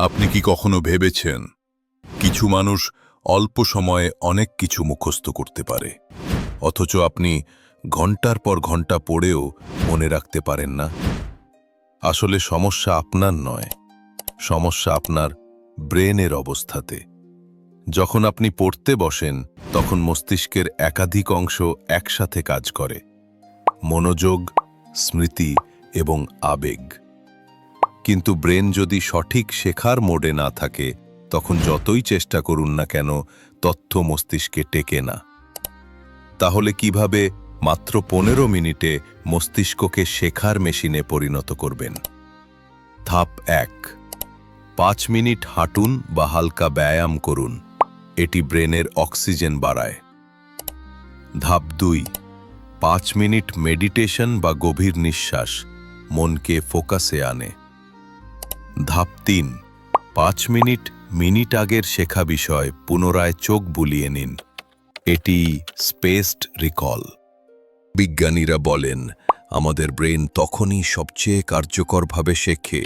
আপনি কি কখনো ভেবেছেন কিছু মানুষ অল্প সময়ে অনেক কিছু মুখস্থ করতে পারে? অথচ আপনি ঘণ্টার পর ঘণ্টা পড়েও মনে রাখতে পারেন না। আসলে সমস্যা আপনার নয়, সমস্যা আপনার ব্রেনের অবস্থাতে। যখন আপনি পড়তে বসেন, তখন মস্তিষ্কের একাধিক অংশ একসাথে কাজ করে। মনোযোগ, স্মৃতি এবং আবেগ। কিন্তু ব্রেন যদি সঠিক শেখার মোডে না থাকে, তখন যতই চেষ্টা করুন না কেন, তথ্য মস্তিষ্কে টেকে না। তাহলে কীভাবে মাত্র পনেরো মিনিটে মস্তিষ্ককে শেখার মেশিনে পরিণত করবেন? ধাপ এক, পাঁচ মিনিট হাঁটুন বা হালকা ব্যায়াম করুন। এটি ব্রেনের অক্সিজেন বাড়ায়। ধাপ দুই, পাঁচ মিনিট মেডিটেশন বা গভীর নিঃশ্বাস মনকে ফোকাসে আনে। ধাপ তিন। পাঁচ মিনিট মিনিট আগের শেখা বিষয় পুনরায় চোখ বুলিয়ে নিন। এটি স্পেসড রিকল। বিজ্ঞানীরা বলেন, আমাদের ব্রেন তখনই সবচেয়ে কার্যকরভাবে শেখে,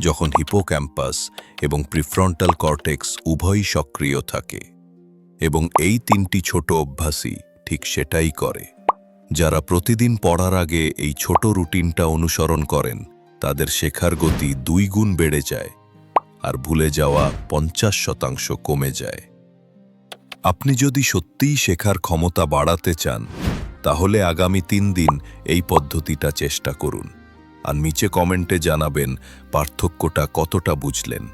যখন হিপোক্যাম্পাস এবং প্রিফ্রন্টাল কর্টেক্স উভয়ই সক্রিয় থাকে এবং এই তিনটি ছোট অভ্যাসই ঠিক সেটাই করে। যারা প্রতিদিন পড়ার আগে এই ছোট রুটিনটা অনুসরণ করেন তাদের শেখার গতি দুই গুণ বেড়ে যায় আর ভুলে যাওয়া পঞ্চাশ শতাংশ কমে যায়। আপনি যদি সত্যিই শেখার ক্ষমতা বাড়াতে চান, তাহলে আগামী তিন দিন এই পদ্ধতিটা চেষ্টা করুন আর নিচে কমেন্টে জানাবেন পার্থক্যটা কতটা বুঝলেন।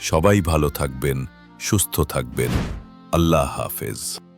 সবাই ভালো থাকবেন, সুস্থ থাকবেন। আল্লাহ হাফেজ।